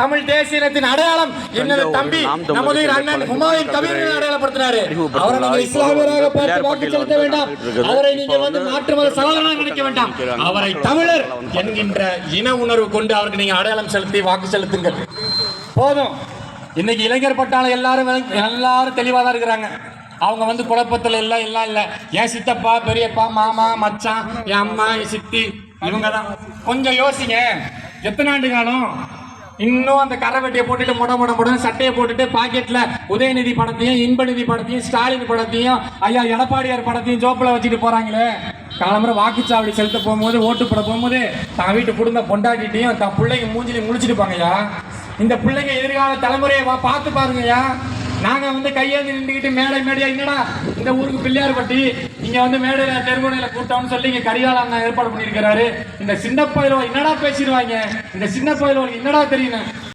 தமிழ் தேசியத்தின் அடையாளம் என்னது தம்பி? நமது அண்ணன் ஹுமாயூன் கபீர் அடையாளப்படுத்தினாரு. அவரை நீங்க இஸ்லாமியராக பார்த்து வாக்கு செலுத்த வேண்டாம். அவரை நீங்க வந்து மாற்று மத சகோதரனாக நினைக்க வேண்டாம். அவரை தமிழர் என்கின்ற இன உணர்வு கொண்டு அவருக்கு நீங்க அடையாளம் செலுத்தி வாக்கு செலுத்துங்கள். போதும். இன்னைக்கு இளைஞர் பட்டாளம் எல்லாரும் எல்லாரும் தெளிவாக தான் இருக்கிறாங்க. அவங்க வந்து குழப்பத்தில் எல்லாம் எல்லாம் இல்லை. என் சித்தப்பா பெரியப்பா மாமா மச்சான் என் அம்மா என் சித்தி இவங்க தான். கொஞ்சம் யோசிங்க. எத்தனை ஆண்டு காலம்? இன்னும் அந்த கரை வெட்டியை போட்டுட்டு முட முட முட சட்டையை போட்டுட்டு பாக்கெட்ல உதயநிதி படத்தையும் இன்பநிதி படத்தையும் ஸ்டாலின் படத்தையும் ஐயா எடப்பாடியார் படத்தையும் ஜோப்பில் வச்சுட்டு போறாங்களே. காலம்புற வாக்குச்சாவடி செலுத்த போகும்போது ஓட்டு போட போகும்போது தான் வீட்டு குடும்ப பொண்டாட்டிட்டையும் தான் பிள்ளைங்க மூஞ்சிலையும் முழிச்சிட்டு போங்கய்யா இந்த பிள்ளைங்க எதிர்கால தலைமுறையை வா பார்த்து பாருங்கய்யா. நாங்க வந்து கையேந்து நின்றுக்கிட்டு மேடை மேடையா என்னடா இந்த ஊருக்கு பிள்ளையார் பட்டி இங்க வந்து மேடையில தெருமுனையில கூட்டம்னு சொல்லி இங்க கரிகால அண்ணா ஏற்பாடு பண்ணியிருக்கிறாரு. இந்த சின்ன பயிலோ என்னடா பேசிடுவாங்க? இந்த சின்ன பயிலோ என்னடா தெரியும்?